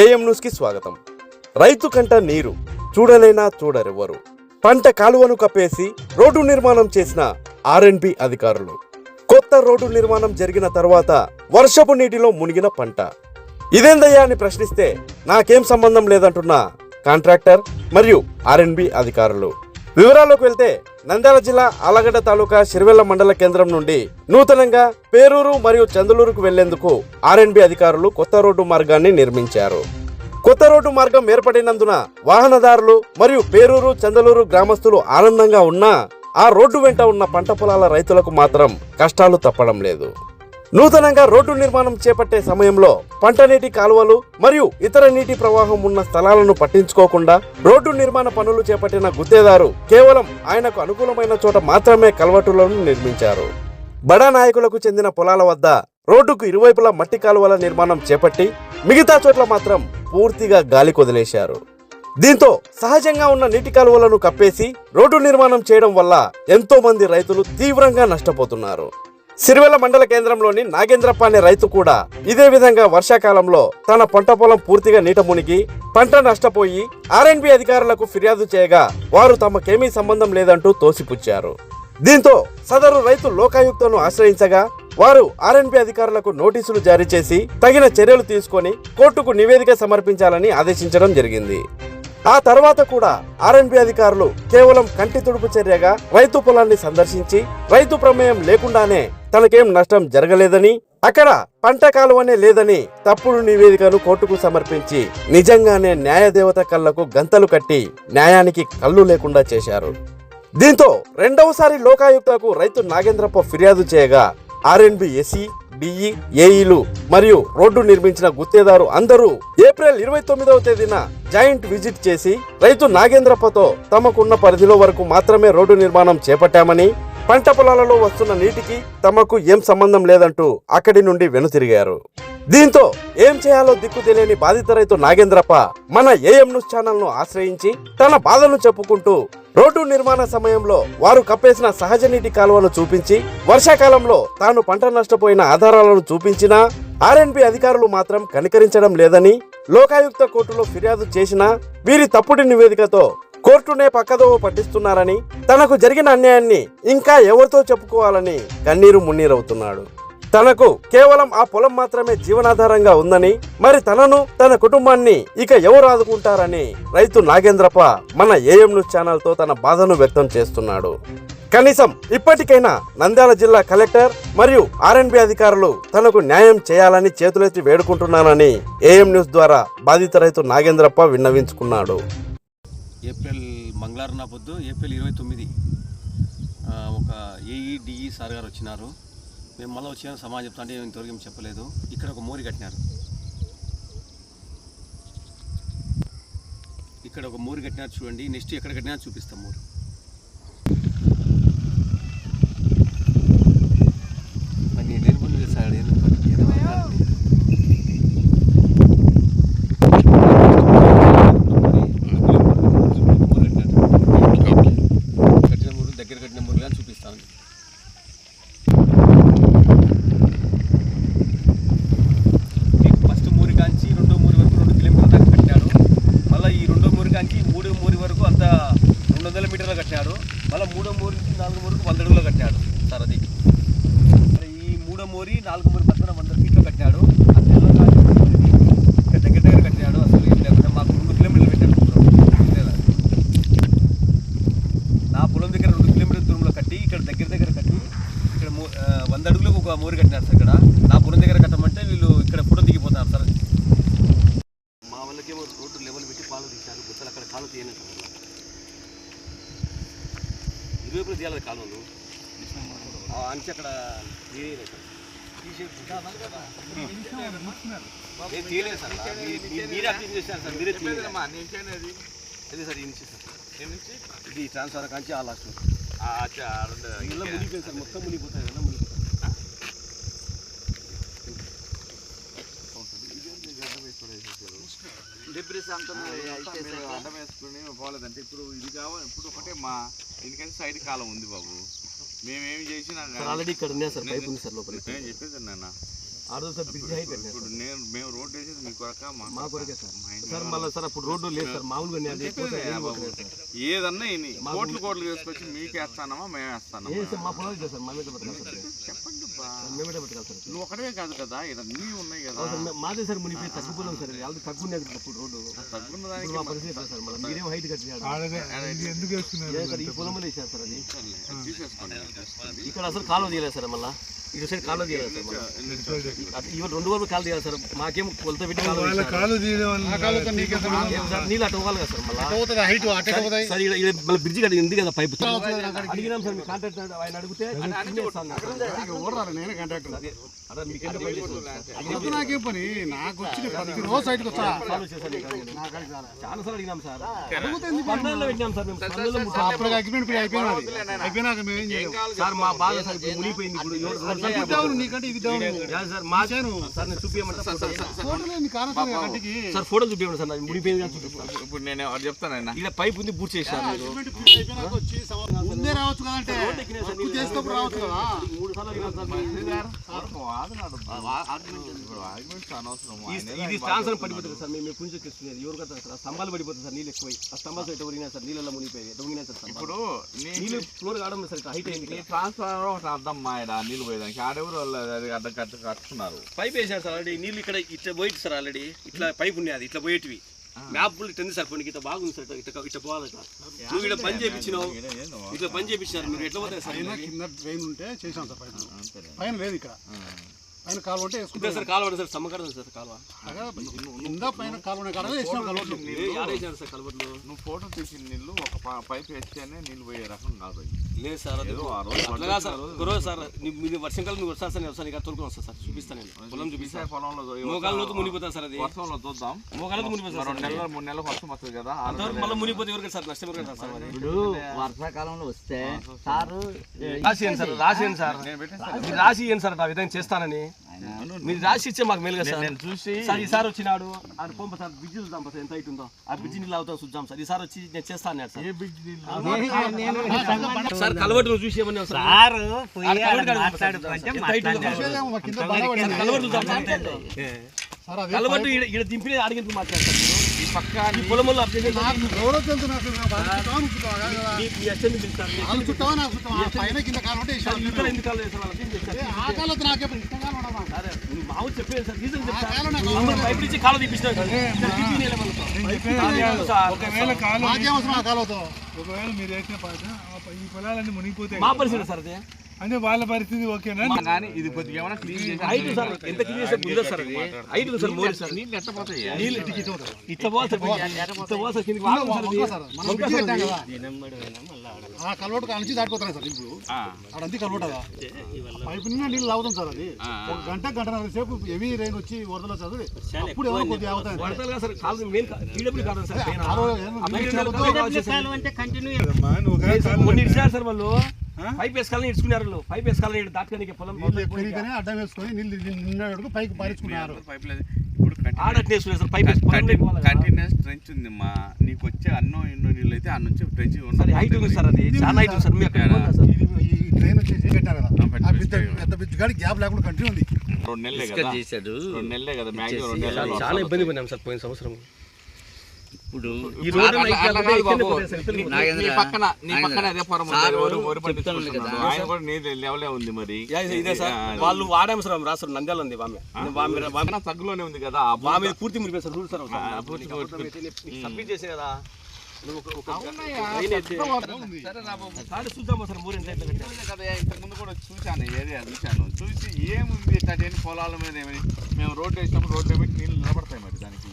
AM న్యూస్కి స్వాగతం. రైతు కంట నీరు చూడలేనా చూడరెవ్వరు. పంట కాలువను కప్పేసి రోడ్డు నిర్మాణం చేసిన ఆర్ఎన్బి అధికారులు. కొత్త రోడ్డు నిర్మాణం జరిగిన తర్వాత వర్షపు నీటిలో మునిగిన పంట. ఇదేందయ్యా అని ప్రశ్నిస్తే నాకేం సంబంధం లేదంటున్న కాంట్రాక్టర్ మరియు ఆర్ఎన్బి అధికారులు. వివరాల్లోకి వెళ్తే నంద్యాల జిల్లా ఆలగడ్డ తాలూకా సిరివెల్ల మండల కేంద్రం నుండి నూతనంగా పేరూరు మరియు చందలూరుకు వెళ్ళేందుకు ఆర్ఎన్బి అధికారులు కొత్త రోడ్డు మార్గాన్ని నిర్మించారు. కొత్త రోడ్డు మార్గం ఏర్పడినందున వాహనదారులు మరియు పేరూరు చందలూరు గ్రామస్తులు ఆనందంగా ఉన్నా ఆ రోడ్డు వెంట ఉన్న పంట పొలాల రైతులకు మాత్రం కష్టాలు తప్పడం లేదు. నూతనంగా రోడ్డు నిర్మాణం చేపట్టే సమయంలో పంట నీటి కాలువలు మరియు ఇతర నీటి ప్రవాహం ఉన్న స్థలాలను పట్టించుకోకుండా రోడ్డు నిర్మాణ పనులు చేపట్టిన గుత్తేదారు కేవలం ఆయనకు అనుకూలమైన చోట మాత్రమే కల్వటులను నిర్మించారు. బడా నాయకులకు చెందిన పొలాల వద్ద రోడ్డుకు ఇరువైపులా మట్టి కాలువల నిర్మాణం చేపట్టి మిగతా చోట్ల మాత్రం పూర్తిగా గాలి కొదిలేశారు. దీంతో సహజంగా ఉన్న నీటి కాలువలను కప్పేసి రోడ్డు నిర్మాణం చేయడం వల్ల ఎంతో మంది రైతులు తీవ్రంగా నష్టపోతున్నారు. సిరివెల్ల మండల కేంద్రంలోని నాగేంద్రప్ప అనే రైతు కూడా ఇదే విధంగా వర్షాకాలంలో తన పంట పొలం పూర్తిగా నీట మునిగి పంట నష్టపోయి ఆర్ఎన్బి అధికారులకు ఫిర్యాదు చేయగా వారు తమకేమీ సంబంధం లేదంటూ తోసిపుచ్చారు. దీంతో సదరు రైతు లోకాయుక్తను ఆశ్రయించగా వారు ఆర్ఎన్బి అధికారులకు నోటీసులు జారీ చేసి తగిన చర్యలు తీసుకొని కోర్టుకు నివేదిక సమర్పించాలని ఆదేశించడం జరిగింది. ఆ తర్వాత కూడా ఆర్ఎన్బి అధికారులు కేవలం కంటి తుడుపు చర్యగా రైతు పొలాన్ని సందర్శించి రైతు ప్రమేయం లేకుండానే తనకేం నష్టం జరగలేదని అక్కడ పంట కాలువనే లేదని తప్పుడు నివేదికను కోర్టుకు సమర్పించి నిజంగానే న్యాయదేవత కళ్ళకు గంతలు కట్టి న్యాయానికి కళ్ళు లేకుండా చేశారు. దీంతో రెండవసారి లోకాయుక్తకు రైతు నాగేంద్రప్ప ఫిర్యాదు చేయగా ఆర్ఎన్బి ఎస్సీ డిఈ ఏఈలు మరియు రోడ్డు నిర్మించిన గుత్తేదారు అందరూ ఏప్రిల్ ఇరవై తొమ్మిదవ తేదీన జాయింట్ విజిట్ చేసి రైతు నాగేంద్రప్పతో తమకున్న పరిధిలో వరకు మాత్రమే రోడ్డు నిర్మాణం చేపట్టామని పంట పొలాలలో వస్తున్న నీటికి తమకు ఏం సంబంధం లేదంటూ అక్కడి నుండి వెనుతిరిగారు దీంతో ఏం చేయాలో దిక్కు తెలియని బాధిత రైతు నాగేంద్రప్ప మన ఏఎం న్యూస్ ఛానల్ను ఆశ్రయించి తన బాధను చెప్పుకుంటూ రోడ్డు నిర్మాణ సమయంలో వారు కప్పేసిన సహజ నీటి కాలువను చూపించి వర్షాకాలంలో తాను పంట నష్టపోయిన ఆధారాలను చూపించినా ఆర్ఎన్బి అధికారులు మాత్రం కనికరించడం లేదని లోకాయుక్త కోర్టులో ఫిర్యాదు చేసినా వీరి తప్పుడు నివేదికతో కోర్టునే పక్కదోవ పట్టిస్తున్నారని తనకు జరిగిన అన్యాయాన్ని ఇంకా ఎవరితో చెప్పుకోవాలని కన్నీరు మున్నీరవుతున్నాడు. తనకు కేవలం ఆ పొలం మాత్రమే జీవనాధారంగా ఉందని మరి తనను తన కుటుంబాన్ని ఇక ఎవరు ఆదుకుంటారని రైతు నాగేంద్రప్ప మన ఏఎం న్యూస్ ఛానల్తో తన బాధను వ్యక్తం చేస్తున్నాడు. కనీసం ఇప్పటికైనా నంద్యాల జిల్లా కలెక్టర్ మరియు ఆర్ఎన్బి అధికారులు తనకు న్యాయం చేయాలని చేతులెత్తి వేడుకుంటున్నానని ఏఎం న్యూస్ ద్వారా బాధిత రైతు నాగేంద్రప్ప విన్నవించుకున్నాడు. ఏప్రిల్ మంగళవారం నా పొద్దు ఏప్రిల్ ఇరవై తొమ్మిది ఒక ఏఈడిఈ సార్ గారు వచ్చినారు. మేము మళ్ళీ వచ్చిన సమాజం చెప్తా అంటే ఇంతవరకు ఏం చెప్పలేదు. ఇక్కడ ఒక మోరి కట్టినారు. ఇక్కడ ఒక మోరి కట్టినారు చూడండి. నెక్స్ట్ ఎక్కడ కట్టినా చూపిస్తాం మోరు నేను లేని పనులు చేస్తాడు ఏదో ఏదో మాట్లాడండి. కట్టిన మూడు దగ్గర కట్టిన మూడు కానీ చూపిస్తాను మీకు ఫస్ట్ మూరి కాంచి రెండో మూరి వరకు రెండు కిలోమీటర్ల దాకా కట్టాడు మళ్ళీ ఈ రెండో మూరి కాంచి మూడో మూరి వరకు అంత రెండు వందల మీటర్లు కట్టాడు మళ్ళీ మూడో మూరి నుంచి నాలుగో మూరికి వంద అడుగులు కట్టాడు సార్ అది మరి ఈ మూడో మూరి నాలుగో మూరి మధ్యన వంద ఫీట్లో కట్టాడు ఆ తెల్ల కాంచి మూరిని ఇక్కడ దగ్గర దగ్గర కట్టాడు అసలు ఏం లేకుండా మాకు రెండు కిలోమీటర్లు పెట్టాడు దూరం. లేదా? నా పొలం దగ్గర రెండు కిలోమీటర్ల దూరంలో కట్టి ఇక్కడ దగ్గర దగ్గర కట్టి ఇక్కడ మూ- ఆ, ఒక మూరి కట్టినారు సార్ ఇక్కడ. నా పొలం దగ్గర కట్టమంటే వీళ్ళు ఇక్కడ ఫోటో దిగిపోతున్నారు సార్. మా వాళ్ళకేమో రోడ్డు లెవెల్ పెట్టి పాలు తీశారు. గుత్తలు అక్కడ కాలు తీయలేదు సార్. ఇరువైపులు తీయాలి కాలువలు. ఆ అంచె అక్కడ తీయలేదు సార్. మీరే అప్లై చేశారు సార్. మీరే తీయలేదు. అదే సార్ సార్. ఇది ట్రాన్స్ఫర్ కాంచి ఆ లాస్ట్ ఇలా మునిగిపోయింది సార్. మొత్తం మునిగిపోతాయి కదా మునిగిపోతాయి అడ్డం వేసుకుని పోలేదంటే ఇప్పుడు ఇది కావాలి ఇప్పుడు ఒకటే మా ఎందుకంటే సైడ్ కాలం ఉంది బాబు. మేమేమి చేసినా ఆల్రెడీ ఇక్కడ ఉన్నాయి సార్ పైప్ ఉంది సార్ లోపల చెప్పేది నాన్న సార్ బ్రిడ్జ్ హైట్ కట్టినారు ఇప్పుడు నేను మేము రోడ్ వేసేది మీ కొరక మా మా కొరకే సార్. సార్ మళ్ళీ సార్ అప్పుడు రోడ్డు లేదు సార్. మామూలుగా. ఏదన్నా ఇన్ని కోట్లు కోట్లు తీసుకొచ్చి మీకు వేస్తానమా మేము వేస్తానమా ఏ సార్ మా పొలాలు లేదు సార్. మా మీద పట్టుకోవాలి సార్. చెప్పండి బా. మేమే సార్. నువ్వు ఒకటే కాదు కదా అన్నీ ఉన్నాయి కదా. సార్, మాదే సార్ మునిపోయి తక్కువ పొలం సార్ తక్కువ ఉండేది అప్పుడు రోడ్డు. తగ్గున్న ఇప్పుడు దానికి మా పరిస్థితి సార్ మళ్ళీ. మీరేం హైట్ ఎందుకు వేసుకున్నారు సార్ ఈ పొలంలో వేసారు సార్ అది? ఇక్కడ అసలు కాలువ తీయలేదు సార్ మళ్ళీ. ఇటు సైడ్ కాలువ తీయలేదు సార్ ఇవాళ రెండు వరకు కాలు తీయాలి సార్. మాకేం కొలత పెట్టి. కాలు సార్ నీళ్ళు అటు పోవాలి కదా సార్ మళ్ళీ? హైట్ అటే సార్ మళ్ళీ బ్రిడ్జ్ కట్టి ఉంది కదా పైపు అడిగినాం సార్ మీ ఆయన అడిగితే నేనే ఎంత పని సార్? నాకేం పని? వచ్చిన రోజు వచ్చా. చాలా సార్లు అడిగినాం సార్. పెట్టినాం సార్ మేము. స్పందనలో ముట్టాం. అప్పుడు అగ్రిమెంట్ పోయి అయిపోయినది అయిపోయినాక మేము ఏం చేయాలి. సార్ మా బాధ సార్ మునిగిపోయింది ఇప్పుడు. నీకంటే ఇది డౌన్. యా సార్ మా సార్ నేను చూపించమంటే ఫోటో సార్ చూపించండి సార్ నాకు మునిగిపోయింది కానీ చూపిస్తాను ఇప్పుడు నేను ఒకటి చెప్తానన్నా ఇక్కడ పైప్ ఉంది పూర్తి సంవత్సరం ముందే రావచ్చు కదంటే రావచ్చు కదా. మూడు సార్లు అడిగినాం సార్ ఈ- ఇది ట్రాన్స్ఫర్ పడిపోతుంది సార్ మేము ఎప్పుడు నుంచి తెచ్చుకునేది ఎవరు కదా సార్? స్తంభాలు పడిపోతుంది సార్ నీళ్ళు ఎక్కువ. ఆ స్తంభాలు ఎటు ఒరిగినాయి సార్? నీళ్ళలో మునిగిపోయాయి. ఎటు ఒరిగినాయి సార్. ఇప్పుడు నీళ్ళు ఫ్లోర్ కావడం సార్ హైట్ అయింది నీ ఇక్కడ. ట్రాన్స్ఫర్ ఒకటి అర్థం మా ఈడ నీళ్ళు పోయేదానికి. ఆడెవరు వాళ్ళు అది అడ్డం కట్టు కట్టుకున్నారు పైప్ వేసారు సార్ ఆల్రెడీ. నీళ్ళు ఇక్కడ ఇట్లా పోయి సార్ ఆల్రెడీ. ఇట్లా పైప్ ఉంది అది ఇట్లా పోయేటివి. మ్యాప్ ఇట్లా ఉంది సార్ కొన్ని ఇట్లా బాగుంది సార్. ఇట్లా ఇట్లా పోవాలి ఇట్లా నువ్వు ఇక్కడ పని చేయించినావు ఇట్లా పని చేయించినారు మీరు ఎట్లా పోతారు సార్? పైన కింద డ్రైన్ ఉంటే చేసాం సార్ పైన పైన లేదు ఇక్కడ. పైన కాలువ ఉంటే ఇదే వేసుకుంటాం సార్ కాలువ సార్. సమ్మకడం సార్ కాలువ. కింద పైన కాలువ ఆడేసినారు సార్ కలవట్లు నువ్వు ఫోటో తీసిన నీళ్ళు ఒక పైప్ వేస్తేనే నీళ్ళు పోయే రకం కాదు. లేదు సార్ సార్ రోజు సార్. నీ- మీరు వర్షాకాలం మీరు వస్తారు సార్ నేను వస్తాను ఇక్కడ తోలుకొని వస్తాను సార్ చూపిస్తాను నేను. పొలం చూపిస్తాను పొలంలో ఈ మోకాళ్ళ లోతు మునిగిపోతాను సార్ అది. వర్షంలో చూద్దాం. మోకాళ్ళతో మునిగిపోతాను రెండు నెలలు మూడు నెలలు వర్షం వస్తుంది కదా ఆ అంతవరకు మళ్ళీ మునిగిపోతే ఎవరికి సార్? నష్టం ఎవరికి సార్ ఇప్పుడు వర్షాకాలంలో వస్తే సారు రాసి సార్ రాసి సార్. రాసి సార్ ఆ విధంగా చేస్తానని. మీరు రాసి ఇచ్చే మాకు మేలుగా సార్. నేను చూసి సార్ ఈసారి వచ్చినాడు ఆడ పంప సార్ బ్రిడ్జ్ చూద్దాం సార్ ఎంత హైట్ ఉందో ఆ బ్రిడ్జ్ నీళ్ళు అవుతాం చూద్దాం సార్. ఈసారి వచ్చి నేను చేస్తాను అన్నాడు సార్. సార్ కలవటి నువ్వు చూసి ఏమన్నా సార్? కలవటి చూద్దాం సార్ కలవట్టు ఈడ ఈడ దింపిన అడిగిన మాట్లాడతారు పక్క ఎవరో తెలుసు నాకు చుట్టావా, నాకు చుట్టావా పైన కింద ఎందుకు కాల్ వాళ్ళకి ఆ నాకే ఇష్టం. సరే, నువ్వు మామూలు రీజన్ నుంచి కాలు ఒకవేళ ఆ మీరు వేసిన పాట ఈ పొలాలన్నీ మునిగిపోతాయి మా పరిస్థితి సార్ అది. అంటే వాళ్ళ పరిస్థితి ఓకేనా? కానీ ఇది కొద్దిగా ఏమైనా క్లీన్ చేసి హైట్ సార్ ఎంత క్లీన్ చేస్తే సార్ అది? సార్ మోరీ సార్. నీళ్ళు ఎట్ట పోతాయి నీళ్ళు కిందికి. ఆ కలవటు కాడ నుంచి దాటిపోతున్నాయి సార్ ఇప్పుడు. ఆ, ఆడంతా కలవట పైపు నిన్న నీళ్ళు లాగుతాం సార్ అది. ఒక గంట గంటన్నర సేపు హెవీ రైన్ వచ్చి వరదలు చదివి అప్పుడు ఏమైనా కొద్దిగా అవుతాయి సార్. మెయిన్ పీడబ్ల్యూ కాదు సార్ మెయిన్ అంటే కంటిన్యూ ఇడిచారు సార్ వాళ్ళు. పైప్ వేసుకోవాలని ఇడుచుకున్నారు పైప్ వేసుకోవాలని ఇటు దాటుకోనికి పొలం అడ్డం వేసుకొని నీళ్ళు పైకి పారించుకున్నారు. పైప్ లేదు. ఇప్పుడు. కంటిన్యూస్ ట్రెంచ్ ఉంది మా. నీకు వచ్చే అన్నో ఎన్నో నీళ్ళు అయితే ఆ నుంచి ట్రెంచ్ సార్ హైట్ ఉంది సార్ అది. చాలా హైట్ ఉంది సార్. మీ ఈ ట్రైన్ వచ్చేసి పెట్టారు కదా. పెద్ద పెద్ద బిడ్డ గాడి గ్యాప్ లేకుండా కంటిన్యూ ఉంది. రెండు నెలలే కదా. చేశాడు. రెండు నెలలే కదా. మ్యాక్సిమం రెండు నెలలు చాలా ఇబ్బంది పడినాం సార్ పోయిన సంవత్సరం. ఇప్పుడు ఈ రోడ్డు పక్కన నీ పక్కన అదే పొరం. ఆయన కూడా లెవలే ఉంది మరి. ఇదే సార్. వాళ్ళు వాడాము సార్ రాస్తారు నంద్యాల ఉంది వామె వామె తగ్గులోనే ఉంది కదా వామె పూర్తి మురిపోయి సార్ రూల్ సార్ సబ్మిట్ చేసే కదా. కూడా చూశాను ఏరియా చూశాను. చూసి ఏముంది పొలాల మీద ఏమని మేము రోడ్డు వేసినప్పుడు రోడ్డు పెట్టి నీళ్ళు నిలబడతాయి మరి దానికి.